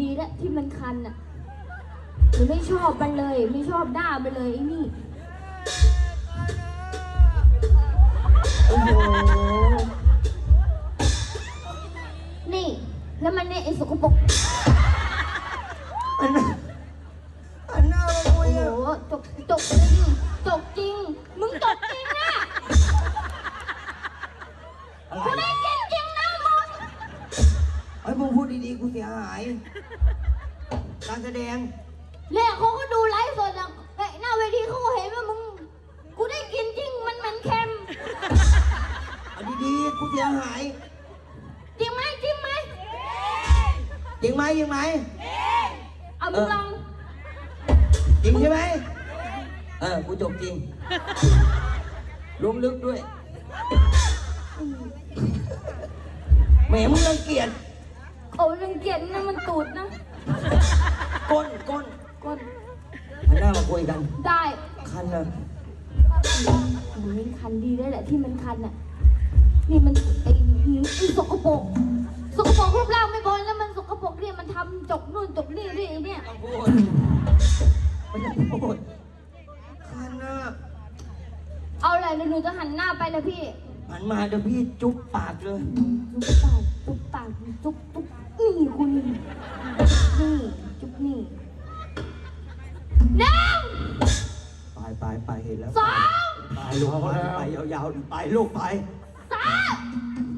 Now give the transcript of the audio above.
ดีและที่มันคันอะหนูไม่ชอบมันเลย ไม่ชอบด่ามันเลยไอ้นี่ โอ้โห นี่ แล้วมันเนี่ยไอ้สกปรกอันนั้นอัน ไอ้ยมึงพูดดีๆ กูเสียหาย การแสดง เนี่ยเขาก็ดูไลฟ์สดอะเฮ้ยหน้าเวทีเขาก็เห็นว่ามึง กูได้กินจริง มันมันเค็ม เอาดีๆ กูเสียหาย จริงไหมจริงไหมจริงไหมจริงไหมเอามึงลองจริงใช่ไหมเออ กูจบจริงลงลึกด้วยแหมมึงรังเกียจ โอ้รังเกียจนะมันตูดนะ ก้นก้นก้น หันหน้ามาคุยกัน ได้คันเลยมันคันดีได้แหละที่มันคันอะ นี่มันไอ้ไอ้สกปรกสกปรกรูปร่างไม่พอแล้วมันสกปรกเนี่ยมันทำจกนู่นจกนี่ด้วยไอ้เนี่ย พูดไม่ต้องพูดคันนะเอาเลยเดี๋ยวหนูจะหันหน้าไปนะพี่ หันมาเดี๋ยวพี่จุ๊บปากเลย จุ๊บปากจุ๊บป ไปไปไปเห็นแล้วสอง ไปลูกไปไปยาวๆไปลูกไป สามมึงเอาตาย